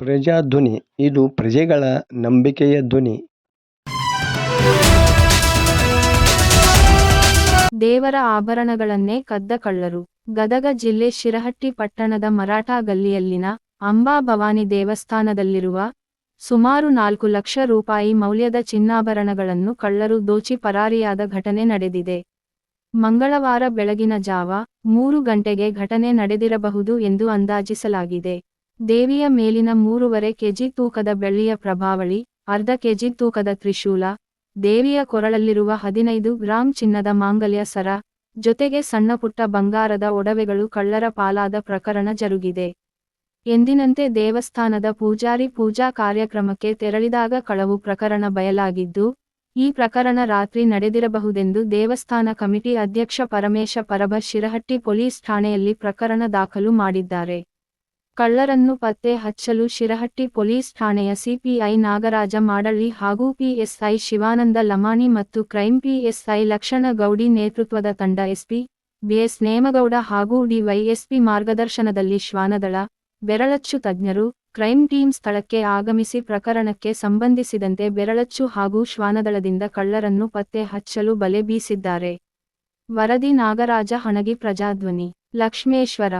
ಪ್ರಜಾಧ್ವನಿ, ಇದು ಪ್ರಜೆಗಳ ನಂಬಿಕೆಯ ಧ್ವನಿ. ದೇವರ ಆಭರಣಗಳನ್ನೇ ಕದ್ದ ಕಳ್ಳರು ಗದಗ ಜಿಲ್ಲೆ ಶಿರಹಟ್ಟಿ ಪಟ್ಟಣದ ಮರಾಠ ಗಲ್ಲಿಯಲ್ಲಿನ ಅಂಬಾ ಭವಾನಿ ದೇವಸ್ಥಾನದಲ್ಲಿರುವ ಸುಮಾರು ನಾಲ್ಕು ಲಕ್ಷ ರೂಪಾಯಿ ಮೌಲ್ಯದ ಚಿನ್ನಾಭರಣಗಳನ್ನು ಕಳ್ಳರು ದೋಚಿ ಪರಾರಿಯಾದ ಘಟನೆ ನಡೆದಿದೆ. ಮಂಗಳವಾರ ಬೆಳಗಿನ ಜಾವ ಮೂರು ಗಂಟೆಗೆ ಘಟನೆ ನಡೆದಿರಬಹುದು ಎಂದು ಅಂದಾಜಿಸಲಾಗಿದೆ. ದೇವಿಯ ಮೇಲಿನ ಮೂರುವರೆ ಕೆಜಿ ತೂಕದ ಬೆಳ್ಳಿಯ ಪ್ರಭಾವಳಿ, ಅರ್ಧ ಕೆಜಿ ತೂಕದ ತ್ರಿಶೂಲ, ದೇವಿಯ ಕೊರಳಲ್ಲಿರುವ ಹದಿನೈದು ಗ್ರಾಂ ಚಿನ್ನದ ಮಾಂಗಲ್ಯ ಸರ, ಜೊತೆಗೆ ಸಣ್ಣಪುಟ್ಟ ಬಂಗಾರದ ಒಡವೆಗಳು ಕಳ್ಳರ ಪಾಲಾದ ಪ್ರಕರಣ ಜರುಗಿದೆ. ಎಂದಿನಂತೆ ದೇವಸ್ಥಾನದ ಪೂಜಾರಿ ಪೂಜಾ ಕಾರ್ಯಕ್ರಮಕ್ಕೆ ತೆರಳಿದಾಗ ಕಳವು ಪ್ರಕರಣ ಬಯಲಾಗಿದ್ದು, ಈ ಪ್ರಕರಣ ರಾತ್ರಿ ನಡೆದಿರಬಹುದೆಂದು ದೇವಸ್ಥಾನ ಕಮಿಟಿ ಅಧ್ಯಕ್ಷ ಪರಮೇಶ ಪರಭ ಶಿರಹಟ್ಟಿ ಪೊಲೀಸ್ ಠಾಣೆಯಲ್ಲಿ ಪ್ರಕರಣ ದಾಖಲು ಮಾಡಿದ್ದಾರೆ. ಕಳ್ಳರನ್ನು ಪತ್ತೆ ಹಚ್ಚಲು ಶಿರಹಟ್ಟಿ ಪೊಲೀಸ್ ಠಾಣೆಯ ಸಿಪಿಐ ನಾಗರಾಜ ಮಾಡಳ್ಳಿ ಹಾಗೂ ಪಿಎಸ್ಐ ಶಿವಾನಂದ ಲಮಾಣಿ ಮತ್ತು ಕ್ರೈಂ ಪಿಎಸ್ಐ ಲಕ್ಷಣ ಗೌಡಿ ನೇತೃತ್ವದ ತಂಡ ಎಸ್ಪಿ ಬಿಎಸ್ ನೇಮಗೌಡ ಹಾಗೂ ಡಿವೈಎಸ್ಪಿ ಮಾರ್ಗದರ್ಶನದಲ್ಲಿ ಶ್ವಾನದಳ, ಬೆರಳಚ್ಚು ತಜ್ಞರು, ಕ್ರೈಂ ಟೀಮ್ ಸ್ಥಳಕ್ಕೆ ಆಗಮಿಸಿ ಪ್ರಕರಣಕ್ಕೆ ಸಂಬಂಧಿಸಿದಂತೆ ಬೆರಳಚ್ಚು ಹಾಗೂ ಶ್ವಾನದಳದಿಂದ ಕಳ್ಳರನ್ನು ಪತ್ತೆ ಹಚ್ಚಲು ಬಲೆ ಬೀಸಿದ್ದಾರೆ. ವರದಿ ನಾಗರಾಜ ಹಣಗಿ ಪ್ರಜಾಧ್ವನಿ, ಲಕ್ಷ್ಮೇಶ್ವರ